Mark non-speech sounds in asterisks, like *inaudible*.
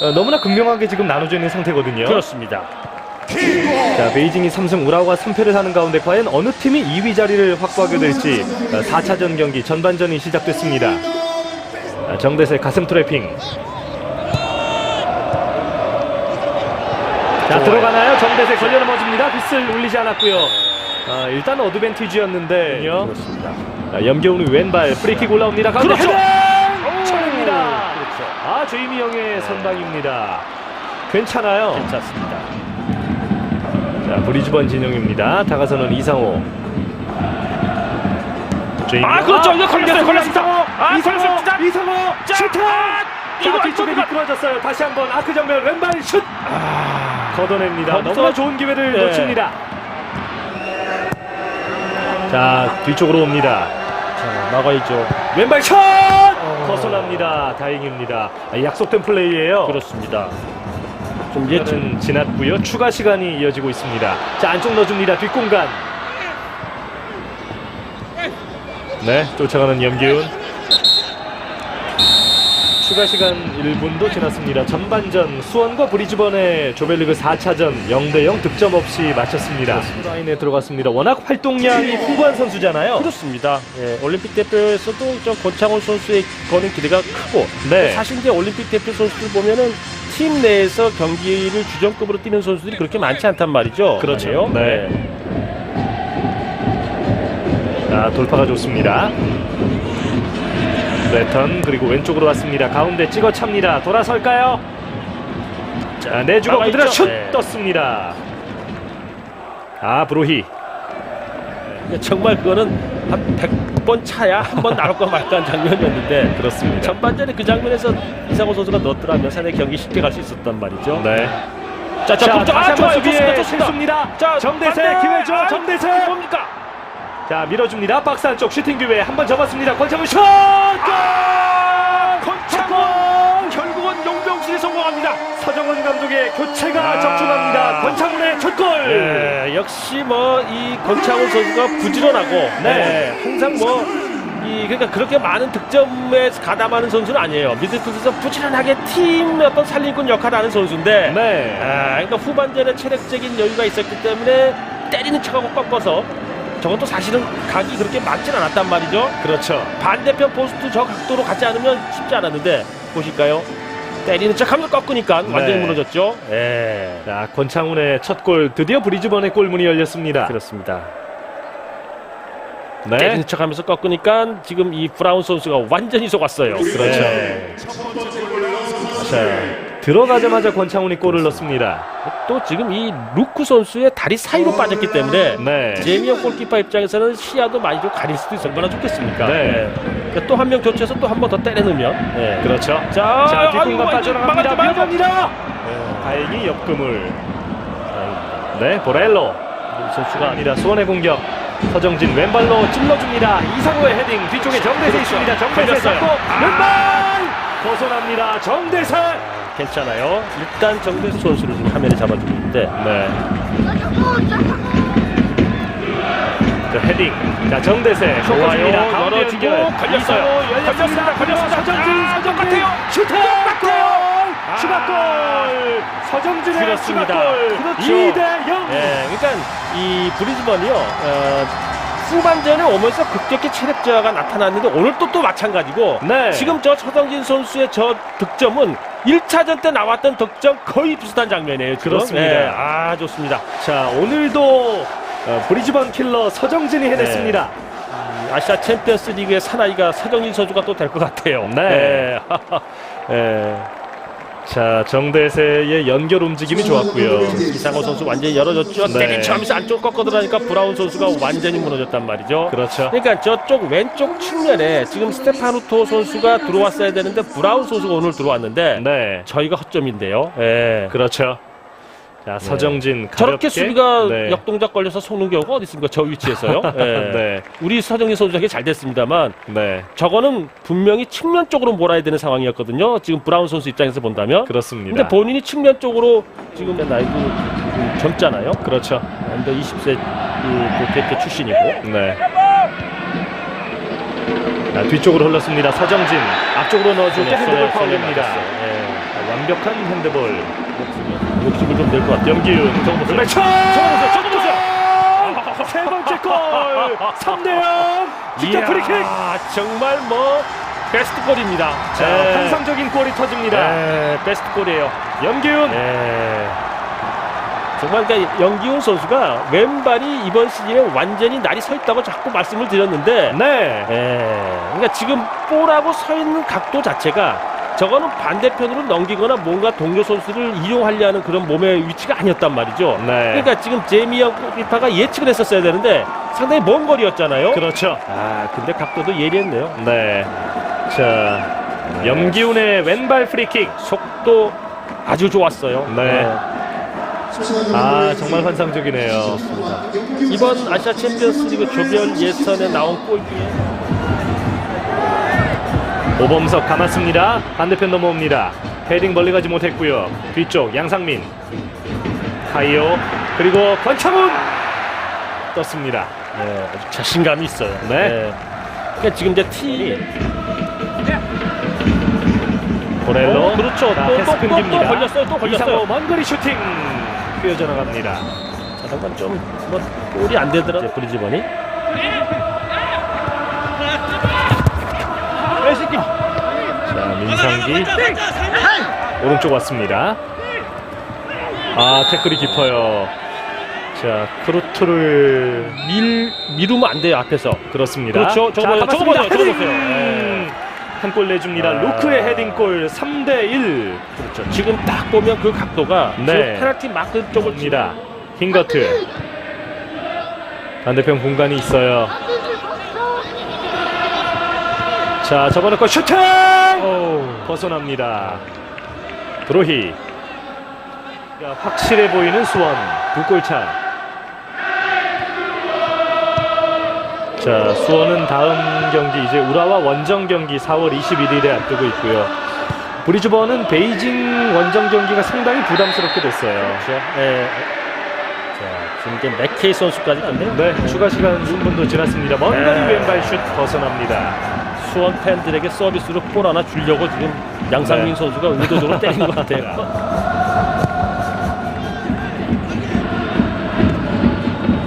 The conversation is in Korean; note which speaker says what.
Speaker 1: 어, 너무나 극명하게 지금 나눠져 있는 상태거든요.
Speaker 2: 그렇습니다.
Speaker 1: 자, 베이징이 3승 우라와 3패를 하는 가운데 과연 어느 팀이 2위 자리를 확보하게 될지 어, 4차전 경기 전반전이 시작됐습니다. 자, 정대세 가슴 트래핑. 자, 들어가나요? 정대세 걸려 넘어집니다. 빗을 울리지 않았고요. 아, 일단 어드밴티지였는데
Speaker 2: 그렇습니다.
Speaker 1: 자, 염겨운의 왼발 프리킥 올라옵니다. 가운데
Speaker 2: 그렇죠.
Speaker 1: 헤딩! 쳐냅니다.
Speaker 2: 그렇죠.
Speaker 1: 아, 제이미 영의 선방입니다. 괜찮아요.
Speaker 2: 괜찮습니다.
Speaker 1: 자, 브리즈번 진영입니다. 다가서는 이상호. 제이미
Speaker 2: 아, 그렇죠. 이거 걸렸어요, 걸렸습니다.
Speaker 1: 이상호,
Speaker 2: 아,
Speaker 1: 이상호,
Speaker 2: 걸렸습니다.
Speaker 1: 이상호,
Speaker 2: 자,
Speaker 1: 슈팅!
Speaker 2: 이거
Speaker 1: 자, 뒤쪽에
Speaker 2: 안쪽으로
Speaker 1: 미끄러졌어요. 다시 한번 아크 정면 왼발 슛! 걷어냅니다.
Speaker 2: 거기서-
Speaker 1: 너무나 좋은 기회를
Speaker 2: 네.
Speaker 1: 놓칩니다. 자, 뒤쪽으로 옵니다.
Speaker 2: 자, 나가야죠.
Speaker 1: 왼발 슛! 벗어납니다. 다행입니다. 아, 약속된 플레이예요.
Speaker 2: 그렇습니다. 좀 예측.
Speaker 1: 지났고요. 추가 시간이 이어지고 있습니다. 자 안쪽 넣어줍니다. 뒷공간. 네 쫓아가는 염기훈. 추가 시간 1분도 지났습니다. 전반전 수원과 브리즈번의 조별리그 4차전 0대0 득점 없이 마쳤습니다. 라인에 들어갔습니다. 워낙 활동량이 풍부한 선수잖아요.
Speaker 2: 그렇습니다. 예, 올림픽 대표에서도 저 권창훈 선수의 거는 기대가 크고
Speaker 1: 네.
Speaker 2: 사실 이제 올림픽 대표 선수들 보면은 팀 내에서 경기를 주전급으로 뛰는 선수들이 그렇게 많지 않단 말이죠.
Speaker 1: 그렇죠. 네. 자 돌파가 좋습니다. 레턴 그리고 왼쪽으로 왔습니다. 가운데 찍어 찹니다. 돌아설까요? 자 내주고
Speaker 2: 나가
Speaker 1: 그대로
Speaker 2: 있죠?
Speaker 1: 슛
Speaker 2: 네.
Speaker 1: 떴습니다. 아 브로히
Speaker 2: 네. 정말 그거는 한 100번 차야 한 번 나올 거 말까 한 장면이었는데 *laughs*
Speaker 1: 그렇습니다.
Speaker 2: 전반전에 그 장면에서 이상호 선수가 넣었더라면 상당히 경기 쉽게 갈 수 있었단 말이죠.
Speaker 1: 네.
Speaker 2: 자, 자,
Speaker 1: 자
Speaker 2: 자,
Speaker 1: 다시
Speaker 2: 아,
Speaker 1: 한번
Speaker 2: 좋아요.
Speaker 1: 수비에
Speaker 2: 좋습니다. 좋습니다. 자,
Speaker 1: 정대세
Speaker 2: 반대!
Speaker 1: 기회죠.
Speaker 2: 아,
Speaker 1: 정대세.
Speaker 2: 뭡니까?
Speaker 1: 자 밀어줍니다. 박스 안쪽 슈팅 기회 한 번 접었습니다. 권창훈 슛!
Speaker 2: 아,
Speaker 1: 골!
Speaker 2: 권창훈 결국은 용병실이 성공합니다.
Speaker 1: 서정원 감독의 교체가
Speaker 2: 아.
Speaker 1: 적중합니다. 권창훈의 첫 골.
Speaker 2: 네, 역시 뭐 이 권창훈 선수가 부지런하고 네, 항상 뭐 이 그러니까 그렇게 많은 득점에 가담하는 선수는 아니에요. 미드필드에서 부지런하게 팀의 어떤 살림꾼 역할을 하는 선수인데
Speaker 1: 네.
Speaker 2: 아, 그러니까 후반전에 체력적인 여유가 있었기 때문에 때리는 척하고 꺾어서 저것도 사실은 각이 그렇게 맞진 않았단 말이죠.
Speaker 1: 그렇죠.
Speaker 2: 반대편 포스트 저 각도로 가지 않으면 쉽지 않았는데 보실까요? 때리는 척하면 꺾으니까 완전히
Speaker 1: 네.
Speaker 2: 무너졌죠. 예.
Speaker 1: 자, 권창훈의 첫 골 드디어 브리즈번의 골문이 열렸습니다.
Speaker 2: 그렇습니다.
Speaker 1: 네.
Speaker 2: 때리는 척하면서 꺾으니까 지금 이 브라운 선수가 완전히 속았어요.
Speaker 1: 그렇죠.
Speaker 2: 네.
Speaker 1: 자, 들어가자마자 권창훈이 골을 넣습니다.
Speaker 2: 또 지금 이 루크 선수의 다리 사이로 빠졌기 때문에
Speaker 1: 네.
Speaker 2: 제미어 골키퍼 입장에서는 시야도 많이 좀 가릴 수도 있을 얼마나 좋겠습니까?
Speaker 1: 네.
Speaker 2: 또 한 명 교체해서 또 한 번 더 때려넣으면 네.
Speaker 1: 그렇죠.
Speaker 2: 자,
Speaker 1: 자, 뒷공간 빠져나갑니다.
Speaker 2: 막았죠.
Speaker 1: 위험합니다. 다행히 옆금을. 네, 보렐로.
Speaker 2: 이 선수가
Speaker 1: 아니다. 수원의 공격. 서정진 왼발로 찔러줍니다. 이상호의 헤딩 뒤쪽에 정대세
Speaker 2: 그렇죠.
Speaker 1: 있습니다. 정대세. 잡고
Speaker 2: 아.
Speaker 1: 왼발 벗어납니다. 정대세.
Speaker 2: 괜찮아요. 일단 정대수 선수를 지금 화면에 잡아주고 있는데
Speaker 1: 네. 자, 헤딩. 자, 정대세.
Speaker 2: 좋아요.
Speaker 1: 연결.
Speaker 2: 걸렸어요. 걸렸습니다. 걸렸습니다.
Speaker 1: 서정진,
Speaker 2: 아,
Speaker 1: 서정진.
Speaker 2: 똑같아요.
Speaker 1: 슈팅! 골!
Speaker 2: 아.
Speaker 1: 추가골! 서정진의
Speaker 2: 그렇습니다.
Speaker 1: 추가골!
Speaker 2: 그렇죠.
Speaker 1: 2대 0!
Speaker 2: 예, 그러니까 이 브리즈번이요. 어, 후반전에 오면서 급격히 체력 저하가 나타났는데 오늘 또 또 마찬가지고
Speaker 1: 네.
Speaker 2: 지금 저 서정진 선수의 저 득점은 1차전 때 나왔던 득점 거의 비슷한 장면이에요. 지금.
Speaker 1: 그렇습니다.
Speaker 2: 예, 아 좋습니다.
Speaker 1: 자, 오늘도 어, 브리즈번 킬러 서정진이 해냈습니다.
Speaker 2: 이 아시아 챔피언스 리그의 사나이가 서정진 선수가 또 될 것 같아요.
Speaker 1: 네. *laughs*
Speaker 2: 예. 예.
Speaker 1: 자, 정대세의 연결 움직임이 좋았고요.
Speaker 2: 이상호 선수 완전히 열어줬죠.
Speaker 1: 네.
Speaker 2: 때리쳐하면서 안쪽 꺾어 들어가니까 브라운 선수가 완전히 무너졌단 말이죠.
Speaker 1: 그렇죠.
Speaker 2: 그러니까 저쪽 왼쪽 측면에 지금 스테파누토 선수가 들어왔어야 되는데 브라운 선수가 오늘 들어왔는데
Speaker 1: 네.
Speaker 2: 저희가 허점인데요. 예.
Speaker 1: 그렇죠. 자, 서정진
Speaker 2: 저렇게
Speaker 1: 가볍게.
Speaker 2: 수비가
Speaker 1: 네.
Speaker 2: 역동작 걸려서 속는 경우가 어디 있습니까? 저 위치에서요. 예. *laughs*
Speaker 1: 네.
Speaker 2: 우리 서정희 선수에게 잘 됐습니다만
Speaker 1: 네.
Speaker 2: 저거는 분명히 측면 쪽으로 몰아야 되는 상황이었거든요. 지금 브라운 선수 입장에서 본다면.
Speaker 1: 그렇습니다.
Speaker 2: 근데 본인이 측면 쪽으로 지금 나이도 좀 젊잖아요.
Speaker 1: 그렇죠.
Speaker 2: 언더 20세 그 대표 출신이고.
Speaker 1: 네. 자, 뒤쪽으로 흘렀습니다. 서정진 앞쪽으로 넣어주고
Speaker 2: 손에- 손에- 손에
Speaker 1: 파울입니다.
Speaker 2: 맞았어요. 예.
Speaker 1: 완벽한 핸드볼.
Speaker 2: 욕심을 좀 낼 것 같아요.
Speaker 1: 염기훈.
Speaker 2: 저거 보세요. 저거 보세요. 세
Speaker 1: 번째 골. 3대 0. 직접 프리킥.
Speaker 2: 정말 뭐 베스트 골입니다.
Speaker 1: 자,
Speaker 2: 네.
Speaker 1: 환상적인 골이 터집니다.
Speaker 2: 네, 베스트 골이에요.
Speaker 1: 염기훈.
Speaker 2: 네. 정말 그러니까 영기훈 선수가 왼발이 이번 시즌에 완전히 날이 서 있다고 자꾸 말씀을 드렸는데
Speaker 1: 네.
Speaker 2: 예, 그러니까 지금 볼하고 서 있는 각도 자체가 저거는 반대편으로 넘기거나 뭔가 동료 선수를 이용하려 하는 그런 몸의 위치가 아니었단 말이죠.
Speaker 1: 네.
Speaker 2: 그러니까 지금 제미형 골키퍼가 예측을 했었어야 되는데 상당히 먼 거리였잖아요.
Speaker 1: 그렇죠.
Speaker 2: 아, 근데 각도도 예리했네요.
Speaker 1: 네. 자, 염기훈의 왼발 프리킥.
Speaker 2: 속도 아주 좋았어요.
Speaker 1: 네. 아, 정말 환상적이네요.
Speaker 2: 이번 아시아 챔피언스 리그 조별 예선에 나온 골 중에
Speaker 1: 오범석 감았습니다. 반대편 넘어옵니다. 헤딩 멀리 가지 못했고요. 뒤쪽 양상민, 카이오 그리고 권창훈 떴습니다.
Speaker 2: 네, 아주 자신감이 있어요.
Speaker 1: 네.
Speaker 2: 그러니까 지금 이제 팀이
Speaker 1: 보렐로
Speaker 2: 어, 그렇죠.
Speaker 1: 자,
Speaker 2: 또,
Speaker 1: 패스
Speaker 2: 또, 또,
Speaker 1: 끊깁니다.
Speaker 2: 또 걸렸어요. 또 걸렸어요.
Speaker 1: 이상호 먼거리 슈팅 뛰어져 나갑니다.
Speaker 2: 자, 잠깐 좀뭐 골이 안 되더라도 브리즈번이
Speaker 1: 민상기 오른쪽 왔습니다. 아 태클이 깊어요. 자 크루트를
Speaker 2: 밀 미루면 안 돼요 앞에서.
Speaker 1: 그렇습니다.
Speaker 2: 그렇죠. 저거
Speaker 1: 자,
Speaker 2: 보세요. 저거. 보세요. 저거! 보세요. 네.
Speaker 1: 한골 내줍니다.
Speaker 2: 아.
Speaker 1: 루크의 헤딩골 3대 1.
Speaker 2: 그렇죠. 지금 딱 보면 그 각도가
Speaker 1: 네.
Speaker 2: 지금 페널티 마크 쪽을
Speaker 1: 입니다. 힝거트. 반대편 공간이 있어요. 자, 접어놓고 슈팅!
Speaker 2: 오.
Speaker 1: 벗어납니다. 드로히. 자, 확실해 보이는 수원. 두 골 차. 자, 수원은 다음 경기 이제 우라와 원정 경기 4월 21일에 앞두고 있고요. 브리즈번은 베이징 원정 경기가 상당히 부담스럽게 됐어요.
Speaker 2: 그렇죠. 네. 자, 지금 이제 맥케이 선수까지 건데요.
Speaker 1: 네, 추가 시간 3분도 지났습니다. 먼 거리
Speaker 2: 네.
Speaker 1: 왼발 슛 벗어납니다.
Speaker 2: 수원 팬들에게 서비스로 골 하나 주려고 지금 양상민
Speaker 1: 네.
Speaker 2: 선수가 의도적으로 때린 것 같아요. *laughs*